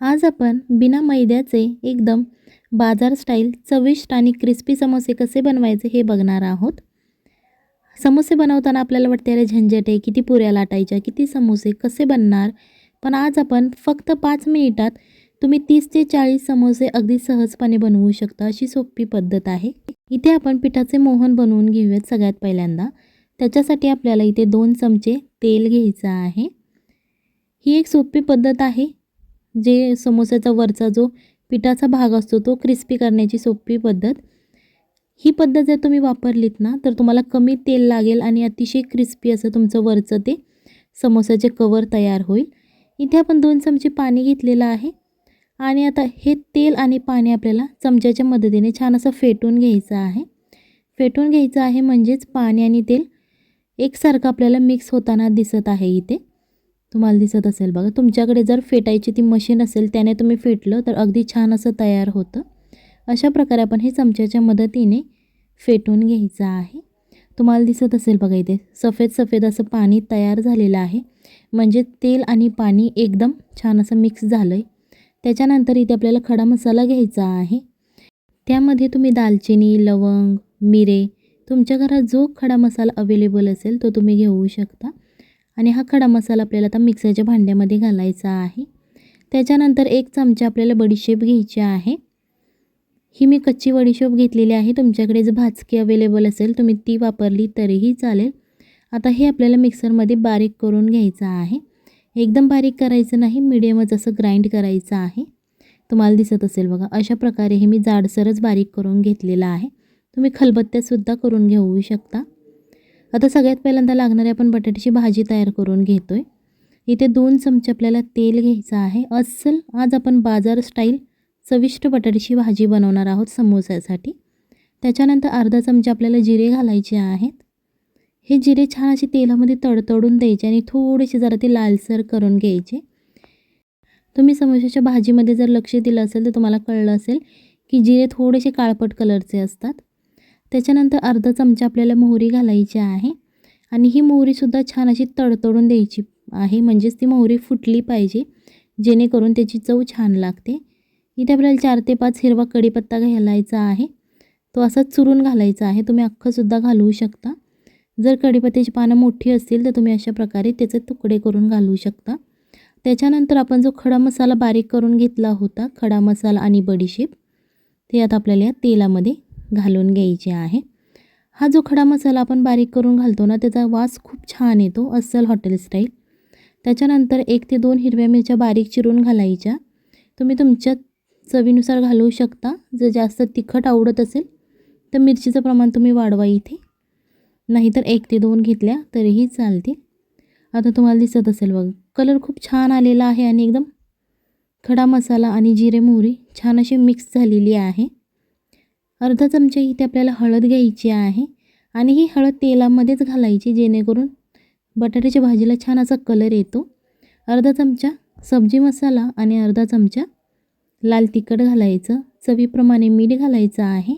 आज आपण बिना मैद्याचे एकदम बाजार स्टाईल चविष्ट आणि क्रिस्पी समोसे कसे बनवायचे हे बघणार आहोत. समोसे बनवताना आपल्याला वाटते अरे झंझट आहे किती पुऱ्या लाटायच्या किती समोसे कसे बनणार? पण आज आपण फक्त पाच मिनिटात तुम्ही तीस ते चाळीस समोसे अगदी सहजपणे बनवू शकता अशी सोपी पद्धत आहे. इथे आपण पिठाचे मोहन बनवून घेऊयात सगळ्यात पहिल्यांदा. त्याच्यासाठी आपल्याला इथे दोन चमचे तेल घ्यायचं आहे. ही एक सोपी पद्धत आहे. जे समोस्याचा वरचा जो पिठाचा भाग असतो तो क्रिस्पी करण्याची सोपी पद्धत. ही पद्धत जर तुम्ही वापरलीत ना तर तुम्हाला कमी तेल लागेल आणि अतिशय क्रिस्पी असं तुमचं वरचं ते समोसाचे कवर तयार होईल. इथे आपण दोन चमचे पाणी घेतलेलं आहे आणि आता हे तेल आणि पाणी आपल्याला चमच्याच्या मदतीने छान असं फेटून घ्यायचं आहे. फेटून घ्यायचं आहे म्हणजेच पाणी आणि तेल एकसारखं आपल्याला मिक्स होताना दिसत आहे इथे. तुम्हाला दिसत असेल बघा. तुमच्याकडे जर फेटायची ती मशीन असेल त्याने तुम्ही फेटलं तर अगदी छान असं तयार होतं. अशा प्रकारे आपण हे चमच्याच्या मदतीने फेटून घ्यायचं आहे. तुम्हाला दिसत असेल बघा इथे सफेद सफेद असं पाणी तयार झालेलं आहे. म्हणजे तेल आणि पाणी एकदम छान असं मिक्स झालं आहे त्याच्यानंतर इथे आपल्याला खडा मसाला घ्यायचा आहे. त्यामध्ये तुम्ही दालचिनी लवंग मिरे तुमच्या घरात जो खडा मसाला अवेलेबल असेल तो तुम्ही घेऊ शकता. आणि हा खडा मसाला आपल्याला आता मिक्सरच्या भांड्यामध्ये घालायचा आहे. त्याच्यानंतर एक चमचा आपल्याला बडीशेप घ्यायची आहे. ही मी कच्ची बडीशेप घेतलेली आहे. तुमच्याकडे जर भाजकी अवेलेबल असेल तुम्ही ती वापरली तरीही चालेल. आता हे आपल्याला मिक्सरमध्ये बारीक करून घ्यायचं आहे. एकदम बारीक करायचं नाही मिडियमच असं ग्राइंड करायचं आहे. तुम्हाला दिसत असेल बघा अशा प्रकारे हे मी जाडसरच बारीक करून घेतलेलं आहे. तुम्ही खलबत्त्यासुद्धा करून घेऊ शकता. आता सगळ्यात पहिल्यांदा लागणारी आपण बटाट्याची भाजी तयार करून घेतो आहे इथे दोन चमचे आपल्याला तेल घ्यायचं आहे. अस्सल आज आपण बाजार स्टाईल चविष्ट बटाट्याची भाजी बनवणार आहोत समोस्यासाठी त्याच्यानंतर अर्धा चमचा आपल्याला जिरे घालायचे आहेत. हे जिरे छान असे तेलामध्ये तडतडून द्यायचे आणि थोडेसे जरा ते लालसर करून घ्यायचे. तुम्ही समोसाच्या भाजीमध्ये जर लक्ष दिलं असेल तर तुम्हाला कळलं असेल की जिरे थोडेसे काळपट कलरचे असतात. त्याच्यानंतर अर्धा चमचा आपल्याला मोहरी घालायची आहे. आणि ही मोहरीसुद्धा छान अशी तडतडून द्यायची आहे. म्हणजेच ती मोहरी फुटली पाहिजे जेणेकरून त्याची चव छान लागते. इथे आपल्याला चार ते पाच हिरवा कढीपत्ता घालायचा आहे. तो असाच चुरून घालायचा आहे. तुम्ही अख्खंसुद्धा घालवू शकता. जर कढीपत्त्याची पानं मोठी असतील तर तुम्ही अशा प्रकारे त्याचे तुकडे करून घालू शकता. त्याच्यानंतर आपण जो खडा मसाला बारीक करून घेतला होता खडा मसाला आणि बडीशेप ते आता आपल्याला या तेलामध्ये घालून घ्यायचे आहे. हा जो खडा मसाला आपण बारीक करून घालतो ना त्याचा वास खूप छान येतो अस्सल हॉटेल स्टाईल. त्याच्यानंतर एक ते दोन हिरव्या मिरच्या बारीक चिरून घालायच्या. तुम्ही तुमच्या चवीनुसार घालवू शकता. जर जास्त तिखट आवडत असेल तर मिरचीचं प्रमाण तुम्ही वाढवा इथे. नाहीतर एक ते दोन घेतल्या तरीही चालतील. आता तुम्हाला दिसत असेल बघ कलर खूप छान आलेला आहे आणि एकदम खडा मसाला आणि जिरे मोहरी छान अशी मिक्स झालेली आहे. अर्धा चमचा इथे आपल्याला हळद घ्यायची आहे आणि ही हळद तेलामध्येच घालायची जेणेकरून बटाट्याच्या भाजीला छान असा कलर येतो. अर्धा चमचा सब्जी मसाला आणि अर्धा चमचा लाल तिखट घालायचं चवीप्रमाणे मीठ घालायचं आहे.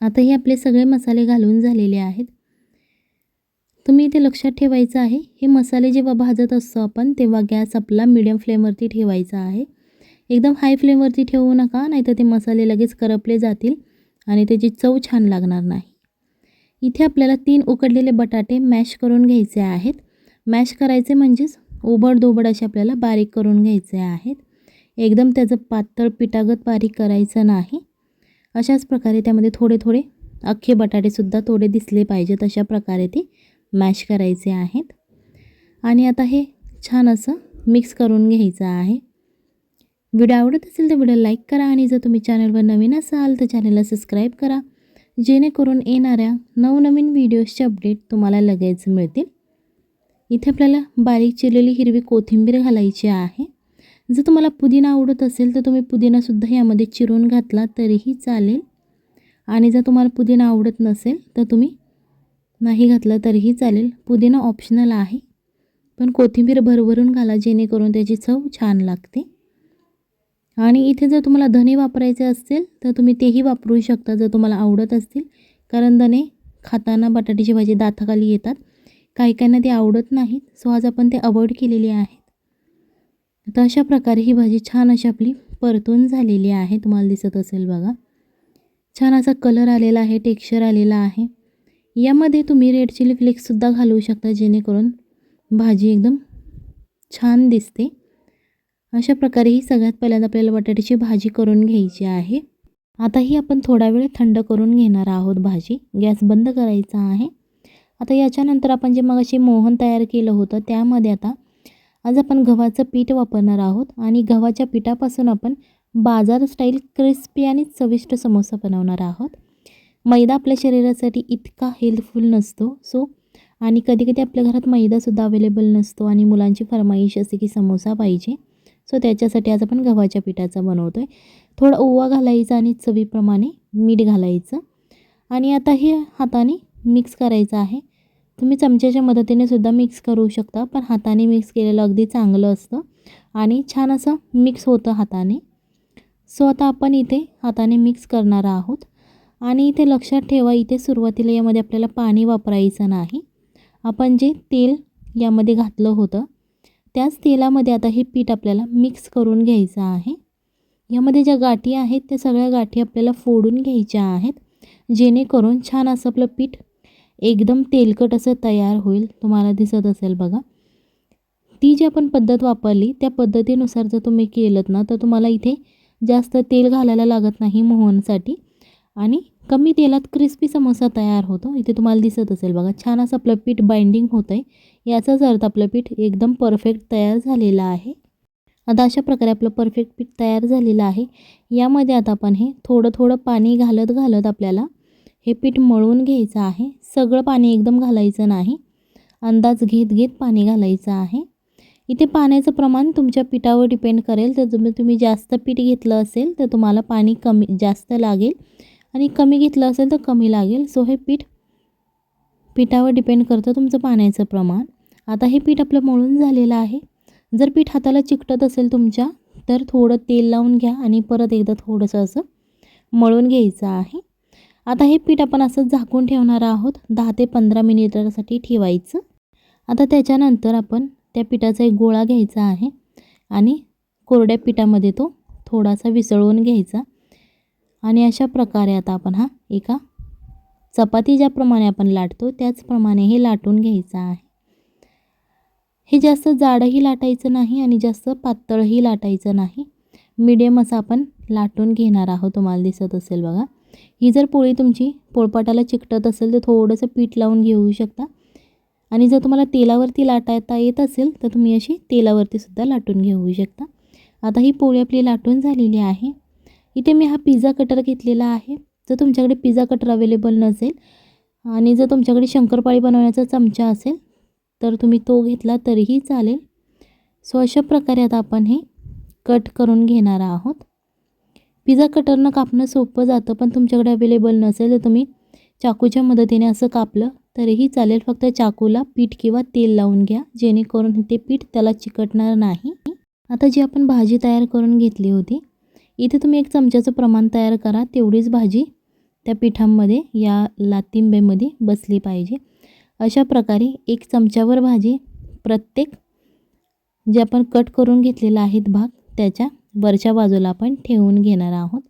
आता हे आपले सगळे मसाले घालून झालेले आहेत. तुम्ही इथे लक्षात ठेवायचं आहे हे मसाले जेव्हा भाजत असतो आपण तेव्हा गॅस आपला मिडियम फ्लेमवरती ठेवायचा आहे. एकदम हाय फ्लेमवरती ठेवू नका नाहीतर ते मसाले लगेच करपले जातील आणि त्याची चव छान लागणार नाही. इथे आपल्याला तीन उकडलेले बटाटे मॅश करून घ्यायचे आहेत. मॅश करायचे म्हणजेच ओबड असे आपल्याला बारीक करून घ्यायचे आहेत. एकदम त्याचं पातळ पिठागत बारीक करायचं नाही. अशाच प्रकारे त्यामध्ये थोडे थोडे अख्खे बटाटेसुद्धा थोडे दिसले पाहिजेत अशा प्रकारे ते मॅश करायचे आहेत. आणि आता हे छान असं मिक्स करून घ्यायचं आहे. व्हिडिओ आवडत असेल तर व्हिडिओ लाईक करा आणि जर तुम्ही चॅनलवर नवीन असाल तर चॅनलला सबस्क्राईब करा. जेणेकरून येणाऱ्या नवनवीन व्हिडिओजचे अपडेट तुम्हाला लगेच मिळतील. इथे आपल्याला बारीक चिरलेली हिरवी कोथिंबीर घालायची आहे. जर तुम्हाला पुदिना आवडत असेल तर तुम्ही पुदिनासुद्धा यामध्ये चिरून घातला तरीही चालेल. आणि जर तुम्हाला पुदिना आवडत नसेल तर तुम्ही नाही घातलं तरीही चालेल. पुदिना ऑप्शनल आहे. पण कोथिंबीर भरभरून घाला जेणेकरून त्याची चव छान लागते. आणि इथे जर तुम्हाला धने वापरायचे असतील तर तुम्ही तेही वापरू शकता जर तुम्हाला आवडत असतील. कारण धने खाताना बटाट्याची भाजी दाताखाली येतात. काही काहींना ते आवडत नाहीत सो आज आपण ते अवॉइड केलेले आहेत. तर अशा प्रकारे ही भाजी छान अशी आपली परतून झालेली आहे. तुम्हाला दिसत असेल बघा. छान असा कलर आलेला आहे टेक्स्चर आलेला आहे. यामध्ये तुम्ही रेड चिली फ्लेक्ससुद्धा घालवू शकता जेणेकरून भाजी एकदम छान दिसते. अशा प्रकारे ही सगळ्यात पहिल्यांदा आपल्याला बटाट्याची भाजी करून घ्यायची आहे. आता ही आपण थोडा वेळ थंड करून घेणार आहोत भाजी. गॅस बंद करायचा आहे. आता याच्यानंतर आपण जे मग अशी मोहन तयार केलं होतं त्यामध्ये आता आज आपण गव्हाचं पीठ वापरणार आहोत आणि गव्हाच्या पिठापासून आपण बाजार स्टाईल क्रिस्पी आणि चविष्ट समोसा बनवणार आहोत. मैदा आपल्या शरीरासाठी इतका हेल्पफुल नसतो सो आणि कधी कधी आपल्या घरात मैदासुद्धा अवेलेबल नसतो आणि मुलांची फरमाईश असते की समोसा पाहिजे. सो त्याच्यासाठी आज आपण गव्हाच्या पिठाचा बनवतो आहे थोडा ओवा घालायचा आणि चवीप्रमाणे मीठ घालायचं. आणि आता हे हाताने मिक्स करायचं आहे. तुम्ही चमच्याच्या मदतीने सुद्धा मिक्स करू शकता पण हाताने मिक्स केलेलं अगदी चांगलं असतं आणि छान असं मिक्स होतं हाताने. सो आता आपण इथे हाताने मिक्स करणार आहोत. आणि इथे लक्षात ठेवा इथे सुरुवातीला यामध्ये आपल्याला पाणी वापरायचं नाही. आपण जे तेल यामध्ये घातलं होतं त्याच तेलामध्ये आता हे पीठ आपल्याला मिक्स करून घ्यायचं आहे. यामध्ये ज्या गाठी आहेत त्या सगळ्या गाठी आपल्याला फोडून घ्यायच्या आहेत. जेणेकरून छान असं आपलं पीठ एकदम तेलकट असं तयार होईल. तुम्हाला दिसत असेल बघा. ती जी आपण पद्धत वापरली त्या पद्धतीनुसार जर तुम्ही केलं ना तर तुम्हाला इथे जास्त तेल घालायला लागत नाही मोहनसाठी. आणि कमी तेलात क्रिस्पी समोसा तयार होतो. इथे तुम्हाला दिसत असेल बघा छान असं आपलं पीठ बाइंडिंग होतं आहे याचाच अर्थ आपलं पीठ एकदम परफेक्ट तयार झालेलं आहे. आता अशा प्रकारे आपलं परफेक्ट पीठ तयार झालेलं आहे. यामध्ये आता आपण हे थोडं थोडं पाणी घालत घालत आपल्याला हे पीठ मळून घ्यायचं आहे. सगळं पाणी एकदम घालायचं नाही. अंदाज घेत घेत पाणी घालायचं आहे. इथे पाण्याचं प्रमाण तुमच्या पिठावर डिपेंड करेल. तर तुम्ही तुम्ही जास्त पीठ घेतलं असेल तर तुम्हाला पाणी कमी जास्त लागेल. आणि कमी घेतलं असेल तर कमी लागेल. सो हे पीठ पिठावर डिपेंड करतं तुमचं पाण्याचं प्रमाण. आता हे पीठ आपलं मळून झालेलं आहे. जर पीठ हाताला चिकटत असेल तुमच्या तर थोडं तेल लावून घ्या आणि परत एकदा थोडंसं असं मळून घ्यायचं आहे. आता हे पीठ आपण असं झाकून ठेवणार आहोत. दहा ते पंधरा मिनिटासाठी ठेवायचं. आता त्याच्यानंतर आपण त्या पिठाचा एक गोळा घ्यायचा आहे आणि कोरड्या पिठामध्ये तो थोडासा विसळवून घ्यायचा. आणि अशा प्रकारे आता आपण हा एका चपाती ज्याप्रमाणे आपण लाटतो. त्याचप्रमाणे हे लाटून घ्यायचं आहे. हे जास्त जाडही लाटायचं नाही आणि जास्त पातळही लाटायचं नाही. मिडियम असं आपण लाटून घेणार आहोत. तुम्हाला दिसत असेल बघा. ही जर पोळी तुमची पोळपाटाला चिकटत असेल तर थोडंसं पीठ लावून घेऊ शकता. आणि जर तुम्हाला तेलावरती लाटायता येत असेल तर तुम्ही अशी तेलावरती सुद्धा लाटून घेऊ शकता. आता ही पोळी आपली लाटून झालेली आहे. इथे मी हा पिझ्झा कटर घेतलेला आहे. जर तुमच्याकडे पिझ्झा कटर अवेलेबल नसेल आणि जर तुमच्याकडे शंकरपाळी बनवण्याचा चमचा असेल तर तुम्ही तो घेतला तरीही चालेल. सो अशा प्रकारे आता आपण हे कट करून घेणार आहोत. पिझ्झा कटरनं कापणं सोपं जातं पण तुमच्याकडे अवेलेबल नसेल तर तुम्ही चाकूच्या मदतीने असं कापलं तरीही चालेल. फक्त चाकूला पीठ किंवा तेल लावून घ्या जेणेकरून ते पीठ त्याला चिकटणार नाही. आता जी आपण भाजी तयार करून घेतली होती इथे तुम्ही एक चमच्याचं प्रमाण तयार करा. तेवढीच भाजी त्या पिठांमध्ये या लातिंबेमध्ये बसली पाहिजे. अशा प्रकारे एक चमच्यावर भाजी प्रत्येक जे आपण कट करून घेतलेला आहेत भाग त्याच्या वरच्या बाजूला आपण ठेवून घेणार आहोत.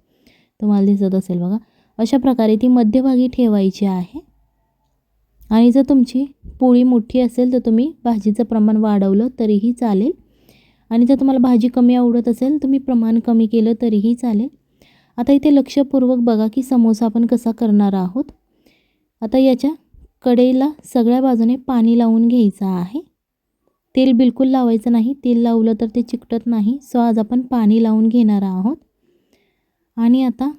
तुम्हाला दिसत असेल बघा. अशा प्रकारे ती मध्यभागी ठेवायची आहे. आणि जर तुमची पोळी मोठी असेल तर तुम्ही भाजीचं प्रमाण वाढवलं तरीही चालेल. आणि जर तुम्हाला भाजी कमी आवडत असेल तुम्ही प्रमाण कमी केलं तरीही चालेल. आता इथे लक्षपूर्वक बघा की समोसा आपण कसा करणार आहोत. आता याच्या कढईला सगळ्या बाजूने पाणी लावून घ्यायचं आहे. तेल बिलकुल लावायचं नाही. तेल लावलं तर ते चिकटत नाही. सो आज आपण पाणी लावून घेणार आहोत. आणि आता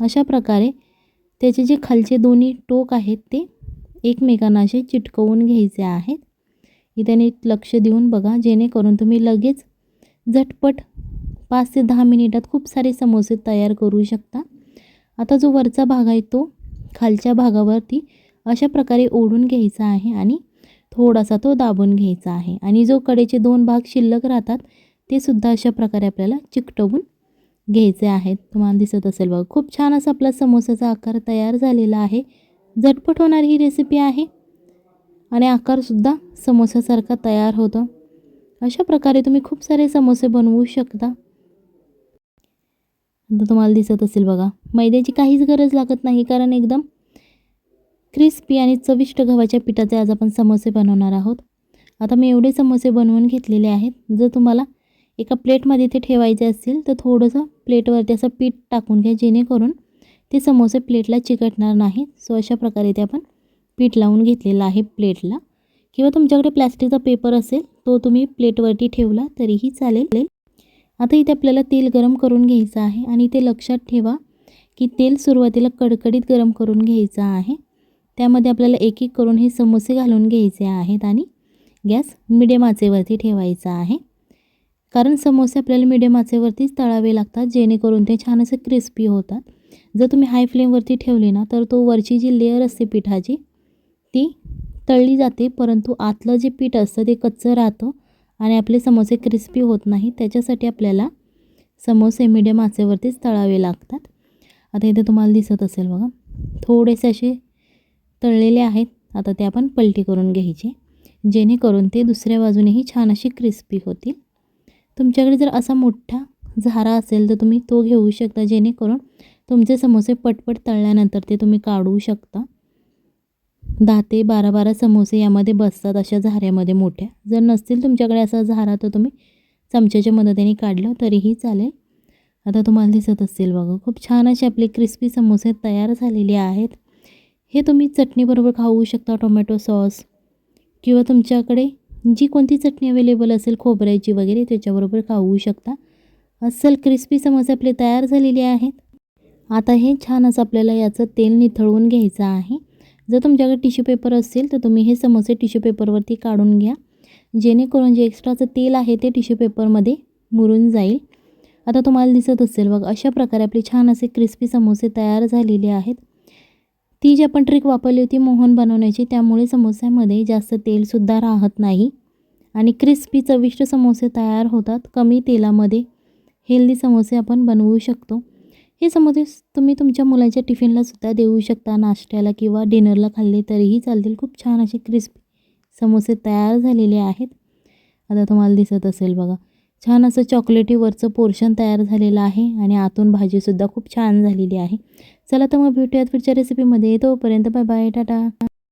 अशा प्रकारे त्याचे जे खालचे दोन्ही टोक आहेत ते एकमेकांना असे चिटकवून घ्यायचे आहेत. इथे नीट लक्ष देऊन बघा जेणेकरून तुम्ही लगेच झटपट पाच ते दहा मिनिटात खूप सारे समोसे तयार करू शकता. आता जो वरचा भाग आहे तो खालच्या भागावरती अशा प्रकारे ओढून घ्यायचा आहे आणि थोडासा तो दाबून घ्यायचा आहे. आणि जो कडेचे दोन भाग शिल्लक राहतात ते सुद्धा अशा प्रकारे आपल्याला चिकटवून घ्यायचे आहेत. तुम्हाला दिसत असेल बघा खूप छान असा आपला समोसाचा आकार तयार झालेला आहे. झटपट होणारी ही रेसिपी आहे. आणि आकारसुद्धा समोसासारखा तयार होतो. अशा प्रकारे तुम्ही खूप सारे समोसे बनवू शकता. आता तुम्हाला दिसत असेल बघा मैद्याची काहीच गरज लागत नाही कारण एकदम क्रिस्पी आणि चविष्ट गव्हाच्या पिठाचे आज आपण समोसे बनवणार आहोत. आता मी एवढे समोसे बनवून घेतलेले आहेत. जर तुम्हाला एका प्लेटमध्ये ते ठेवायचे असतील तर थोडंसं प्लेटवरती असं पीठ टाकून घ्या जेणेकरून ते समोसे प्लेटला चिकटणार नाहीत. सो अशा प्रकारे ते आपण पीठ लावून घेतलेलं आहे प्लेटला. किंवा तुमच्याकडे प्लॅस्टिकचा पेपर असेल तो तुम्ही प्लेटवरती ठेवला तरीही चालेल. आता इथे आपल्याला तेल गरम करून घ्यायचं आहे आणि ते लक्षात ठेवा की तेल सुरुवातीला कडकडीत गरम करून घ्यायचं आहे. त्यामध्ये आपल्याला एक एक करून हे समोसे घालून घ्यायचे आहेत आणि गॅस मिडियम आचेवरती ठेवायचा आहे. कारण समोसे आपल्याला मिडियम आचेवरतीच तळावे लागतात जेणेकरून ते छान असे क्रिस्पी होतात. जर तुम्ही हाय फ्लेमवरती ठेवले ना तर तो वरची जी लेअर असते पिठाची ती तळली जाते परंतु आतलं जे पीठ असतं ते कच्चं राहतं आणि आपले समोसे क्रिस्पी होत नाही. त्याच्यासाठी आपल्याला समोसे मीडियम आचेवरतीच तळावे लागतात. आता इथे तुम्हाला दिसत असेल बघा थोडेसे असे तळलेले आहेत. आता ते आपण पलटी करून घ्यायचे जेणेकरून ते दुसऱ्या बाजूनेही छान अशी क्रिस्पी होतील. तुमच्याकडे जर असा मोठा झारा असेल तर तुम्ही तो घेऊ शकता जेणेकरून तुमचे समोसे पटपट तळल्यानंतर ते तुम्ही काढू शकता. दहा ते बारा बारा समोसे यामध्ये बसतात अशा झाऱ्यामध्ये मोठ्या. जर नसतील तुमच्याकडे असा झारा तर तुम्ही चमच्याच्या मदतीने काढलं तरीही चालेल. आता तुम्हाला दिसत असतील बघा खूप छान असे आपले क्रिस्पी समोसे तयार झालेले आहेत. हे तुम्ही चटणीबरोबर खाऊ शकता टोमॅटो सॉस किंवा तुमच्याकडे जी कोणती चटणी अवेलेबल असेल खोबऱ्याची वगैरे त्याच्याबरोबर खाऊ शकता. अस्सल क्रिस्पी समोसे आपले तयार झालेले आहेत. आता हे छान असं आपल्याला याचं तेल निथळवून घ्यायचं आहे. जर तुमच्याकडे टिश्यू पेपर असेल तर तुम्ही हे समोसे टिश्यू पेपरवरती काढून घ्या. जेणेकरून जे एक्स्ट्राचं तेल आहे ते टिश्यू पेपरमध्ये मुरून जाईल. आता तुम्हाला दिसत असेल बघ अशा प्रकारे आपले छान असे क्रिस्पी समोसे तयार झालेले आहेत. ती जी आपण ट्रिक वापरली होती मोहन बनवण्याची त्यामुळे समोस्यामध्ये जास्त तेलसुद्धा राहत नाही. आणि क्रिस्पी चविष्ट समोसे तयार होतात. कमी तेलामध्ये हेल्दी समोसे आपण बनवू शकतो. हे समोसे तुम्ही तुमच्या मुलाच्या टिफिनला सुद्धा देऊ शकता नाश्त्याला किंवा डिनरला खाल्ले तरीही चालतील. खूप छान असे क्रिस्पी समोसे तयार झालेले आहेत. आता तुम्हाला दिसत असेल बघा छान असं चॉकलेटीवरचं पोर्शन तयार झालेलं आहे आणि आतून भाजीसुद्धा खूप छान झालेली आहे. चला तर मग भेटूयात पुढच्या रेसिपीमध्ये तोपर्यंत बाय बाय टाटा.